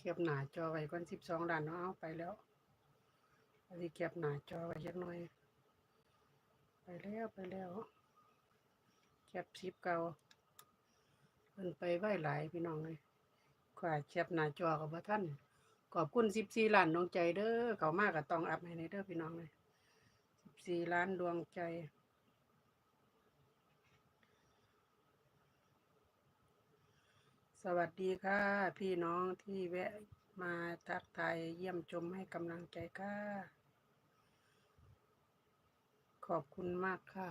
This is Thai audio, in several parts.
เก็บหนาจอไว้ก่อนสิบสองล้านเนาะเอาไปแล้วอันนี้เก็บหนาจอไว้จักหน่อย ไปแล้วไปแล้วเก็บสิบเก่าเพิ่นไปไว้หลายพี่น้องเลยขวาเก็บหนาจอกับว่าท่านขอบคุณสิบสี่ล้านดวงใจเด้อเขามากก็ต้องอัพให้ในเด้อพี่น้องเลยสิบสี่ล้านดวงใจ สวัสดีค่ะ พี่น้องที่แวะมาทักทายเยี่ยมชมให้กำลังใจค่ะ ขอบคุณมากค่ะ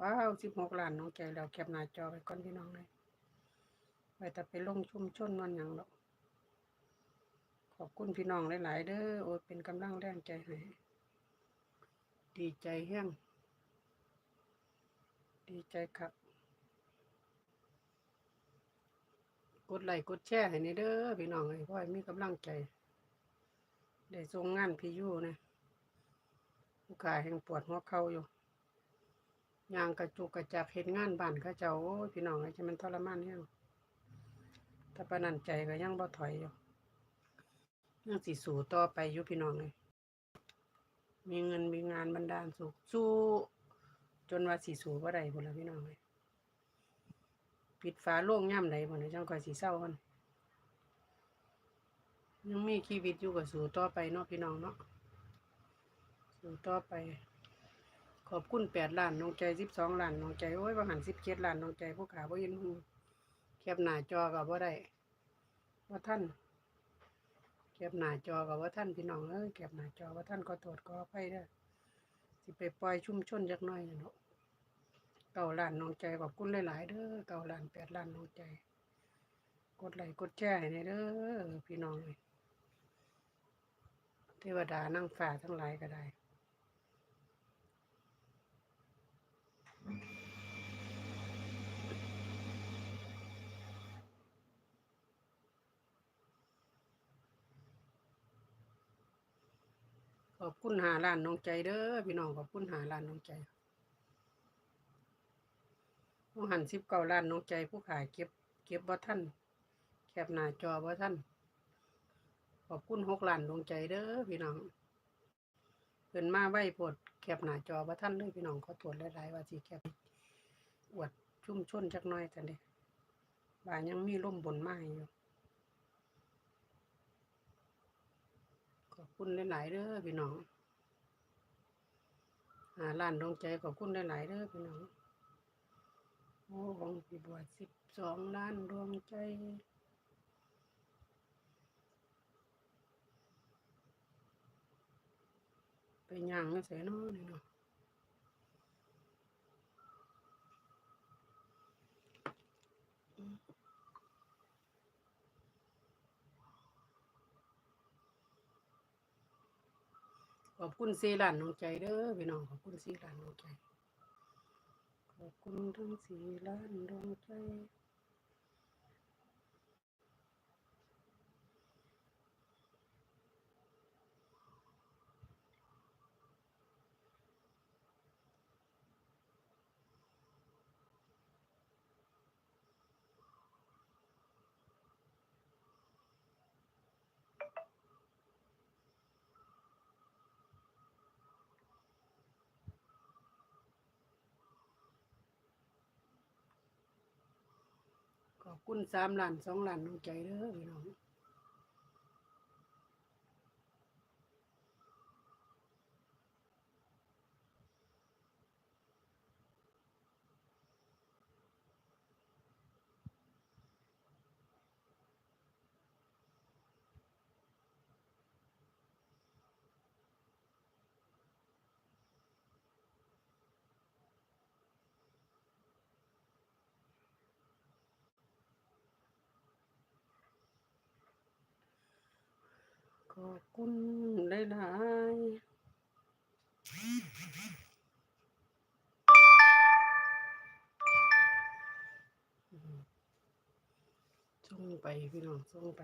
ว้าวสิบหกล้านน้องใจแล้วแคปหน้าจอไปก่อนพี่น้องเลยไปแต่ไปลงชุมชนวันอย่างหรอกขอบคุณพี่น้องหลาย ๆ เด้อโอ้เป็นกำลังแรงใจให้ดีใจแห้งดีใจครับ กดไลค์กดแชร์ให้นี่เด้อพี่น้องเอ้ยพราะให้มีกำลังใจ ได้ส่งงานพี่ยู่นะลูกค้าแห่งปวดหัวเข่าอยู่ยางกระจุกกระจักเห็นงานบ้านเขาเจ้าพี่น้องไอ้จะมันทรมานแห้งถ้าปานนันใจก็ยังบ่ถอยอยู่ยังสิสู้ต่อไปอยู่พี่น้องเลยมีเงินมีงานบันดาลสุขสู้จนว่าสิสู้บ่ได้พุ่นละพี่น้องเลย ปิดฝาโล่งย่ำไหนบ่เนี่ยจังคอยสิเศร้ากันยังมีชีวิตอยู่กับสู่ต่อไปเนาะพี่น้องเนาะสู่ต่อไป ขอบคุณแปดล้านน้องใจสิบสองล้านน้องใจโอ้ยบางหันสิบเจ็ดล้านน้องใจผู้ขาบ่เห็นหูแคบหน้าจอกับว่าได้ว่าท่านแคบหน้าจอกับว่าท่านพี่น้องเอ้ยแคบหน้าจอว่าท่านก็ตรวจก็ไปได้สิไปปล่อยชุ่มชนจักหน่อยเนาะ เก้าล้านน้องใจขอบคุณหลาย ๆ เด้อเก้าล้านแปดล้านน้องใจ กดไลค์กดแชร์ให้เด้อพี่น้องเลยเทวดานั่งฝ่าทั้งหลายก็ได้ขอบคุณหาล้านน้องใจเด้อพี่น้องขอบคุณหาล้านน้องใจ ผู้หันสิบเก้าล้านน้องใจผู้ขายเก็บ เก็บบ่ท่านแคบหน้าจอบ่ท่านขอบคุณหกล้านดวงใจเด้อพี่น้องเพิ่นมาไว้โพดแคบหน้าจอบ่ท่านเลยพี่น้องขอตรวจหลายๆว่าสิแคบอวดชุ่มชนจักหน่อยจังเด้บ่ายังมีร่มบนไม้อยู่ขอบคุณหลายๆเด้อพี่น้องหาล้านดวงใจขอบคุณหลายๆเด้อพี่น้อง โอ้ของพี่บัวสิบสองล้านดวงใจไปย่างไม่ใส่น้อนี่เนาะขอบคุณสี่ล้านดวงใจเด้อพี่น้องขอบคุณสี่ล้านดวงใจ ขอบคุณทั้งสี่ล้านดวงใจ คุณสามล้านสองล้านดวงใจเด้อพี่น้อง อบคุณหลายๆส่งไปพี่น้องส่งไป